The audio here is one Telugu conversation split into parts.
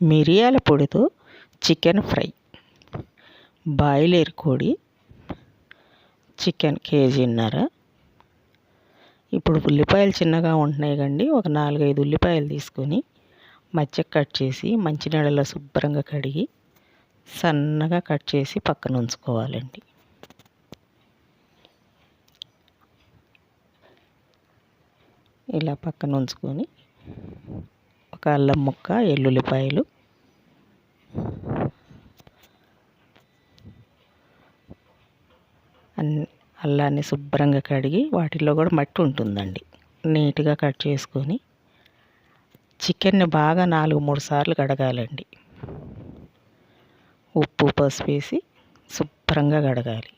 మిరియాల పొడితో చికెన్ ఫ్రై బాయిలర్ కోడి చికెన్ కేజీన్నర. ఇప్పుడు ఉల్లిపాయలు చిన్నగా ఉంటున్నాయి కండి ఒక నాలుగైదు ఉల్లిపాయలు తీసుకొని మధ్య కట్ చేసి మంచినీళ్ళలో శుభ్రంగా కడిగి సన్నగా కట్ చేసి పక్కన ఉంచుకోవాలండి. ఇలా పక్కన ఉంచుకొని ఒక అల్లం ముక్క ఎల్లుల్లిపాయలు. అన్ని అల్లాన్ని శుభ్రంగా కడిగి వాటిల్లో కూడా మట్టి ఉంటుందండి. నీట్గా కట్ చేసుకొని చికెన్ని బాగా నాలుగు మూడు సార్లు కడగాలండి. ఉప్పు పసుపు వేసి శుభ్రంగా కడగాలి.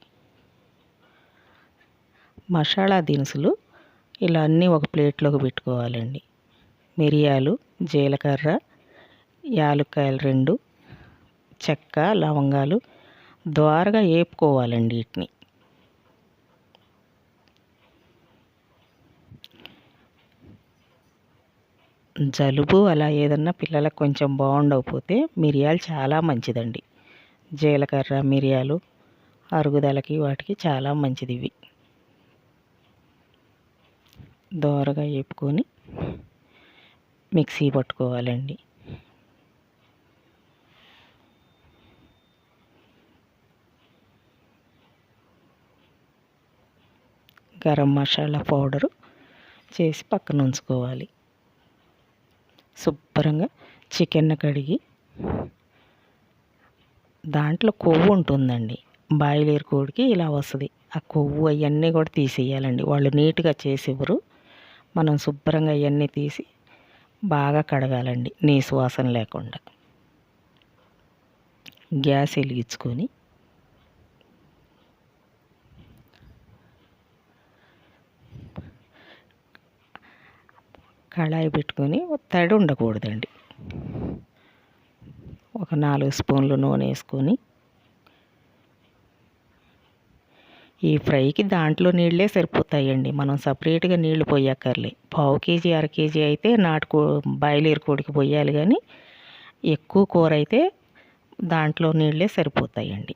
మసాలా దినుసులు ఇలా అన్నీ ఒక ప్లేట్లోకి పెట్టుకోవాలండి. మిరియాలు జీలకర్ర యాలుక్కాయలు రెండు చెక్క లవంగాలు ద్వారగా వేపుకోవాలండి వీటిని. జలుబు అలా ఏదన్నా పిల్లలకు కొంచెం బాగుండకపోతే మిరియాలు చాలా మంచిదండి. జీలకర్ర మిరియాలు అరుగుదలకి వాటికి చాలా మంచిది ఇవి దోరగా వేపుకొని మిక్సీ పట్టుకోవాలండి. గరం మసాలా పౌడరు చేసి పక్కన ఉంచుకోవాలి. శుభ్రంగా చికెన్ కడిగి దాంట్లో కొవ్వు ఉంటుందండి. బాయిలేరు కోడికి ఇలా వస్తుంది. ఆ కొవ్వు అవన్నీ కూడా తీసేయాలండి. వాళ్ళు నీట్గా చేసేవారు మనం శుభ్రంగా అవన్నీ తీసి బాగా కడగాలండి నీ సువాసన లేకుండా. గ్యాస్ వెలిగించుకొని కళాయి పెట్టుకొని తడి ఉండకూడదండి. ఒక నాలుగు స్పూన్లు నూనె వేసుకొని ఈ ఫ్రైకి దాంట్లో నీళ్ళే సరిపోతాయండి. మనం సపరేట్గా నీళ్ళు పోయక్కర్లే. పావు కేజీ అర కేజీ అయితే నాటుకో బాయిలేరు కోడికి పోయాలి కానీ ఎక్కువ కూర అయితే దాంట్లో నీళ్ళే సరిపోతాయండి.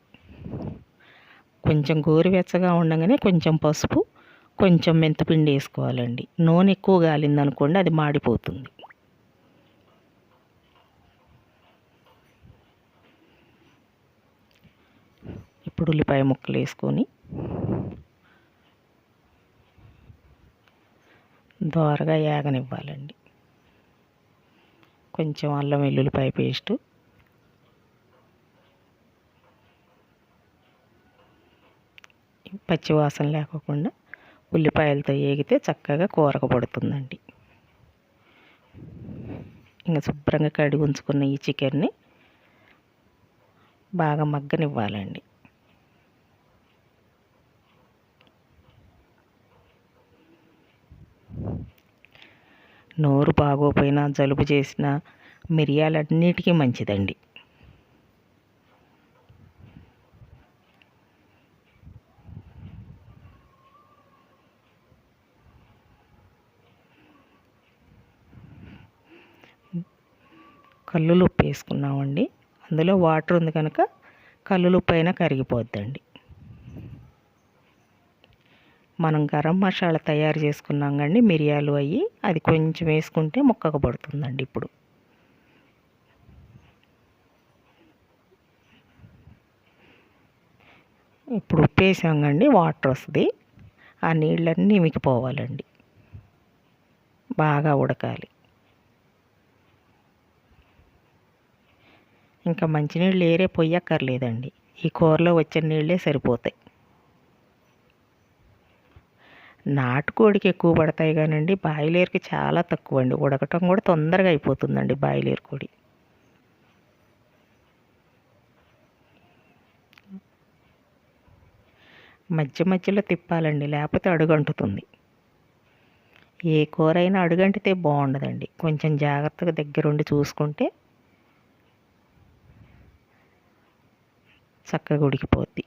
కొంచెం గోరువెచ్చగా ఉండగానే కొంచెం పసుపు కొంచెం మెంతిపిండి వేసుకోవాలండి. నూనె ఎక్కువ గాలిందనుకోండి అది మాడిపోతుంది. ఇప్పుడు ఉల్లిపాయ ముక్కలు వేసుకొని దోరగా ఏగనివ్వాలండి కొంచెం అల్లం వెల్లుల్లిపాయ పేస్టు పచ్చివాసన లేకోకుండా ఉల్లిపాయలతో ఏగితే చక్కగా కూరకు పడుతుందండి. ఇంకా శుభ్రంగా కడిగి ఉంచుకున్న ఈ చికెన్ని బాగా మగ్గనివ్వాలండి. నోరు బాగోపోయినా జలుబు చేసిన మిరియాలన్నిటికీ మంచిదండి. కల్లులుప్పు వేసుకున్నామండి. అందులో వాటర్ ఉంది కనుక కల్లులుప్పు అయినా కరిగిపోద్దండి. మనం గరం మసాలా తయారు చేసుకున్నాం కండి మిరియాలు అవి అది కొంచెం వేసుకుంటే ముక్కకు పడుతుందండి ఇప్పుడు. ఇప్పుడు ఉప్పు వేసాం కండి వాటర్ వస్తుంది. ఆ నీళ్ళన్నీ ఇమికిపోవాలండి బాగా ఉడకాలి. ఇంకా మంచినీళ్ళు ఏరే పొయ్యక్కర్లేదండి. ఈ కూరలో వచ్చే నీళ్ళే సరిపోతాయి. నాటుకోడికి ఎక్కువ పడతాయి కానండి. బాయిలేరుకి చాలా తక్కువ అండి ఉడకటం కూడా తొందరగా అయిపోతుందండి బాయిలేరు కోడి. మధ్య మధ్యలో తిప్పాలండి. లేకపోతే అడుగంటుతుంది. ఏ కూర అయినా అడుగంటితే బాగుండదండి. కొంచెం జాగ్రత్తగా దగ్గరుండి చూసుకుంటే చక్కగా ఉడికిపోద్ది.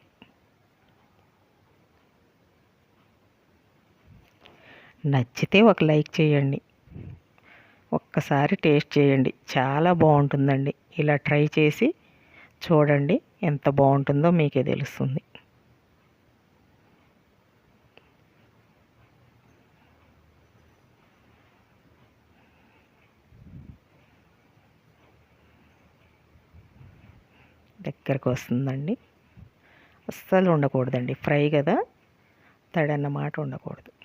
నచ్చితే ఒక లైక్ చేయండి. ఒక్కసారి టేస్ట్ చేయండి. చాలా బాగుంటుందండి. ఇలా ట్రై చేసి చూడండి ఎంత బాగుంటుందో మీకే తెలుస్తుంది. దగ్గరకు వస్తుందండి. అస్సలు ఉండకూడదండి. ఫ్రై కదా? తడన్నమాట ఉండకూడదు.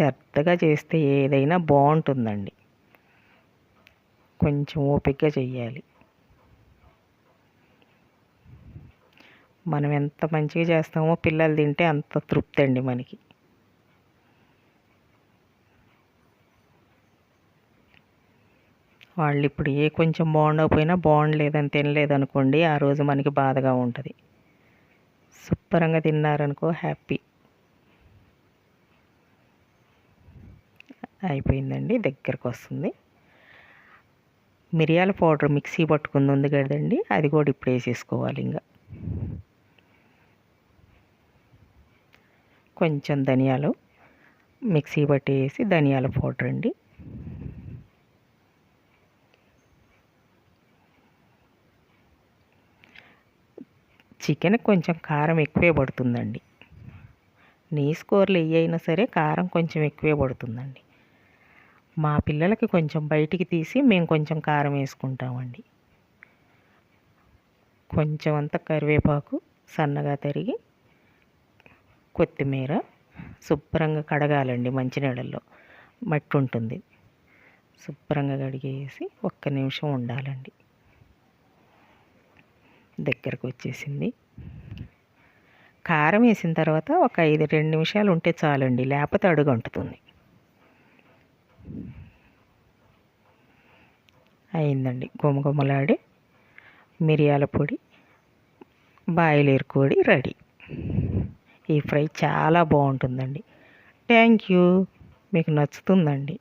శ్రద్ధగా చేస్తే ఏదైనా బాగుంటుందండి. కొంచెం ఓపికగా చెయ్యాలి. మనం ఎంత మంచిగా చేస్తామో పిల్లలు తింటే అంత తృప్తి అండి మనకి. వాళ్ళు ఇప్పుడు ఏ కొంచెం బాగుండకపోయినా బాగుండలేదని తినలేదనుకోండి ఆ రోజు మనకి బాధగా ఉంటుంది. శుభ్రంగా తిన్నారనుకో హ్యాపీ. అయిపోయిందండి దగ్గరకు వస్తుంది మిరియాల పౌడర్ మిక్సీ పట్టుకుంది ఉంది కదండి అది కూడా ఇప్పుడు వేసేసుకోవాలి ఇంకా కొంచెం ధనియాలు మిక్సీ పట్టి వేసి ధనియాల పౌడర్ అండి. చికెన్ కొంచెం కారం ఎక్కువే పడుతుందండి. నీ స్కోర్లు ఏ అయినా సరే కారం కొంచెం ఎక్కువే పడుతుందండి. మా పిల్లలకి కొంచెం బయటికి తీసి మేము కొంచెం కారం వేసుకుంటామండి. కొంచెం అంత కరివేపాకు సన్నగా తరిగి కొత్తిమీర శుభ్రంగా కడగాలండి మంచినీళ్ళల్లో. మట్టి ఉంటుంది శుభ్రంగా కడిగేసి ఒక్క నిమిషం ఉండాలండి. దగ్గరకు వచ్చేసింది. కారం వేసిన తర్వాత ఒక ఐదు రెండు నిమిషాలు ఉంటే చాలండి. లేకపోతే అడుగు అంటుతుంది అయిందండి. గుమగుమలాడి మిరియాల పొడి బాయిలేరు కోడి రెడీ. ఈ ఫ్రై చాలా బాగుంటుందండి. Thank you. మీకు నచ్చుతుందండి.